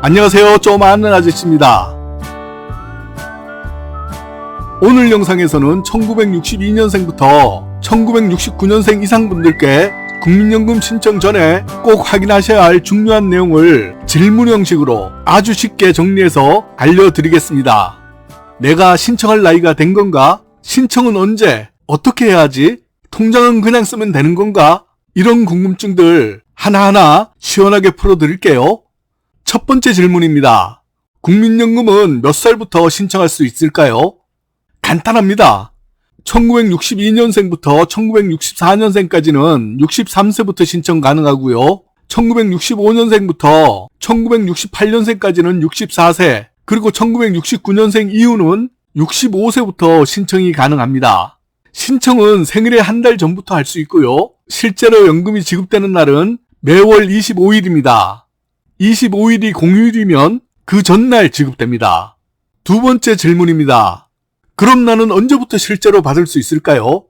안녕하세요. 좀 아는 아저씨입니다. 오늘 영상에서는 1962년생부터 1969년생 이상 분들께 국민연금 신청 전에 꼭 확인하셔야 할 중요한 내용을 질문 형식으로 아주 쉽게 정리해서 알려드리겠습니다. 내가 신청할 나이가 된 건가? 신청은 언제? 어떻게 해야지? 통장은 그냥 쓰면 되는 건가? 이런 궁금증들 하나하나 시원하게 풀어드릴게요. 첫 번째 질문입니다. 국민연금은 몇 살부터 신청할 수 있을까요? 간단합니다. 1962년생부터 1964년생까지는 63세부터 신청 가능하고요. 1965년생부터 1968년생까지는 64세, 그리고 1969년생 이후는 65세부터 신청이 가능합니다. 신청은 생일의 한 달 전부터 할 수 있고요. 실제로 연금이 지급되는 날은 매월 25일입니다. 25일이 공휴일이면 그 전날 지급됩니다. 두 번째 질문입니다. 그럼 나는 언제부터 실제로 받을 수 있을까요?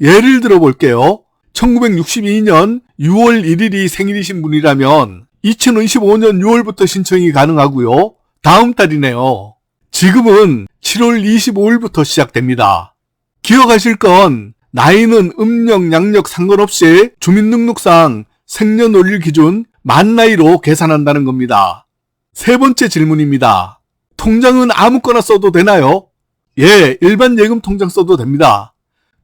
예를 들어 볼게요. 1962년 6월 1일이 생일이신 분이라면 2025년 6월부터 신청이 가능하고요. 다음 달이네요. 지금은 7월 25일부터 시작됩니다. 기억하실 건 나이는 음력, 양력 상관없이 주민등록상 생년월일 기준 만 나이로 계산한다는 겁니다. 세 번째 질문입니다. 통장은 아무거나 써도 되나요? 예, 일반 예금 통장 써도 됩니다.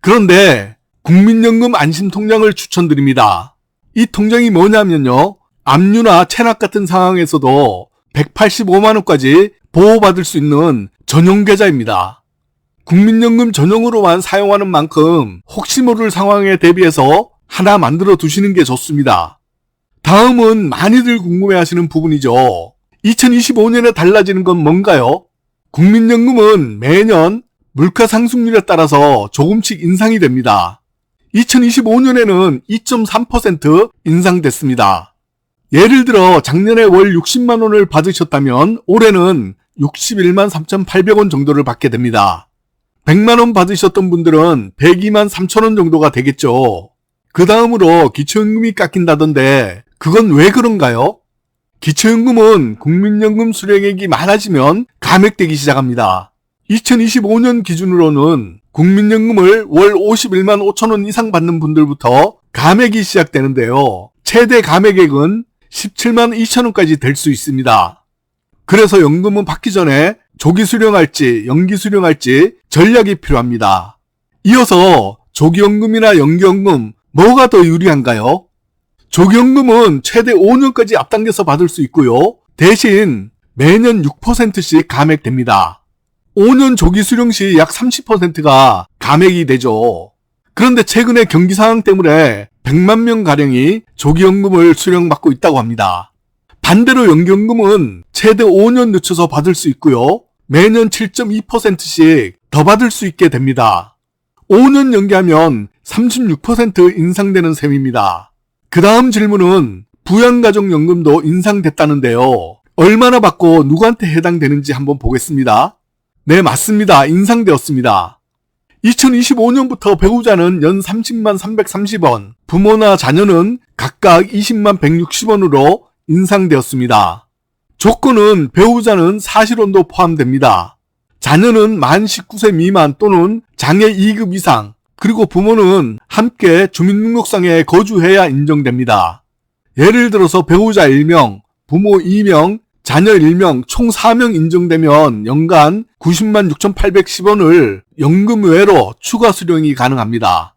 그런데 국민연금 안심 통장을 추천드립니다. 이 통장이 뭐냐면요. 압류나 체납 같은 상황에서도 185만원까지 보호받을 수 있는 전용 계좌입니다. 국민연금 전용으로만 사용하는 만큼 혹시 모를 상황에 대비해서 하나 만들어 두시는 게 좋습니다. 다음은 많이들 궁금해 하시는 부분이죠. 2025년에 달라지는 건 뭔가요? 국민연금은 매년 물가 상승률에 따라서 조금씩 인상이 됩니다. 2025년에는 2.3% 인상됐습니다. 예를 들어 작년에 월 60만 원을 받으셨다면 올해는 61만 3,800원 정도를 받게 됩니다. 100만 원 받으셨던 분들은 102만 3천 원 정도가 되겠죠. 그 다음으로 기초연금이 깎인다던데 그건 왜 그런가요? 기초연금은 국민연금 수령액이 많아지면 감액되기 시작합니다. 2025년 기준으로는 국민연금을 월 51만 5천 원 이상 받는 분들부터 감액이 시작되는데요. 최대 감액액은 17만 2천 원까지 될 수 있습니다. 그래서 연금은 받기 전에 조기 수령할지 연기 수령할지 전략이 필요합니다. 이어서 조기연금이나 연기연금 뭐가 더 유리한가요? 조기연금은 최대 5년까지 앞당겨서 받을 수 있고요. 대신 매년 6%씩 감액됩니다. 5년 조기 수령 시 약 30%가 감액이 되죠. 그런데 최근에 경기 상황 때문에 100만 명 가량이 조기연금을 수령받고 있다고 합니다. 반대로 연기연금은 최대 5년 늦춰서 받을 수 있고요. 매년 7.2%씩 더 받을 수 있게 됩니다. 5년 연기하면 36% 인상되는 셈입니다. 그 다음 질문은 부양가족연금도 인상됐다는데요. 얼마나 받고 누구한테 해당되는지 한번 보겠습니다. 네, 맞습니다. 인상되었습니다. 2025년부터 배우자는 연 30만 330원, 부모나 자녀는 각각 20만 160원으로 인상되었습니다. 조건은 배우자는 사실혼도 포함됩니다. 자녀는 만 19세 미만 또는 장애 2급 이상, 그리고 부모는 함께 주민등록상에 거주해야 인정됩니다. 예를 들어서 배우자 1명, 부모 2명, 자녀 1명 총 4명 인정되면 연간 90만 6,810원을 연금 외로 추가 수령이 가능합니다.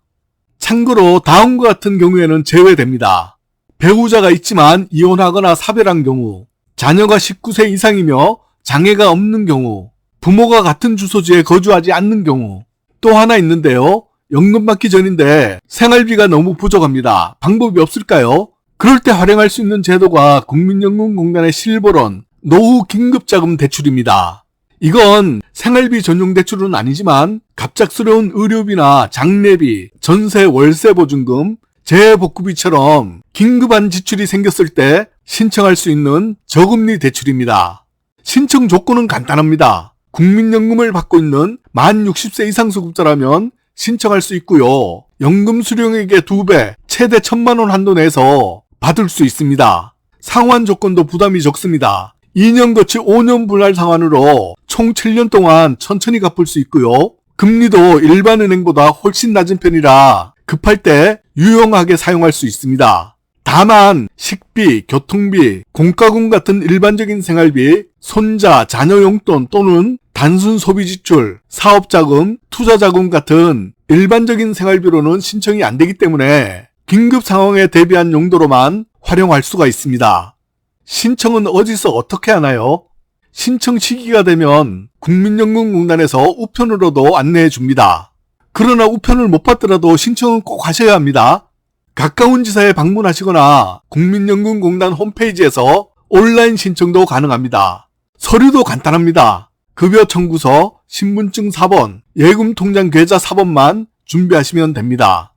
참고로 다음과 같은 경우에는 제외됩니다. 배우자가 있지만 이혼하거나 사별한 경우, 자녀가 19세 이상이며 장애가 없는 경우, 부모가 같은 주소지에 거주하지 않는 경우, 또 하나 있는데요. 연금 받기 전인데 생활비가 너무 부족합니다. 방법이 없을까요? 그럴 때 활용할 수 있는 제도가 국민연금공단의 실버론 노후 긴급자금 대출입니다. 이건 생활비 전용 대출은 아니지만 갑작스러운 의료비나 장례비, 전세 월세 보증금, 재복구비처럼 긴급한 지출이 생겼을 때 신청할 수 있는 저금리 대출입니다. 신청 조건은 간단합니다. 국민연금을 받고 있는 만 60세 이상 수급자라면 신청할 수 있고요. 연금 수령액의 2배, 최대 1000만 원 한도 내에서 받을 수 있습니다. 상환 조건도 부담이 적습니다. 2년 거치 5년 분할 상환으로 총 7년 동안 천천히 갚을 수 있고요. 금리도 일반 은행보다 훨씬 낮은 편이라 급할 때 유용하게 사용할 수 있습니다. 다만 식비, 교통비, 공과금 같은 일반적인 생활비, 손자, 자녀 용돈 또는 단순 소비 지출, 사업 자금, 투자 자금 같은 일반적인 생활비로는 신청이 안 되기 때문에 긴급 상황에 대비한 용도로만 활용할 수가 있습니다. 신청은 어디서 어떻게 하나요? 신청 시기가 되면 국민연금공단에서 우편으로도 안내해 줍니다. 그러나 우편을 못 받더라도 신청은 꼭 하셔야 합니다. 가까운 지사에 방문하시거나 국민연금공단 홈페이지에서 온라인 신청도 가능합니다. 서류도 간단합니다. 급여 청구서, 신분증 4번, 예금 통장 계좌 4번만 준비하시면 됩니다.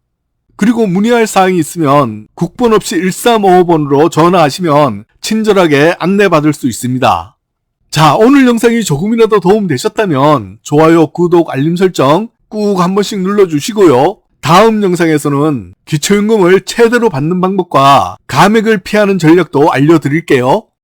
그리고 문의할 사항이 있으면 국번 없이 1355번으로 전화하시면 친절하게 안내받을 수 있습니다. 자, 오늘 영상이 조금이라도 도움되셨다면 좋아요, 구독, 알림 설정 꾹 한 번씩 눌러주시고요. 다음 영상에서는 기초연금을 최대로 받는 방법과 감액을 피하는 전략도 알려드릴게요.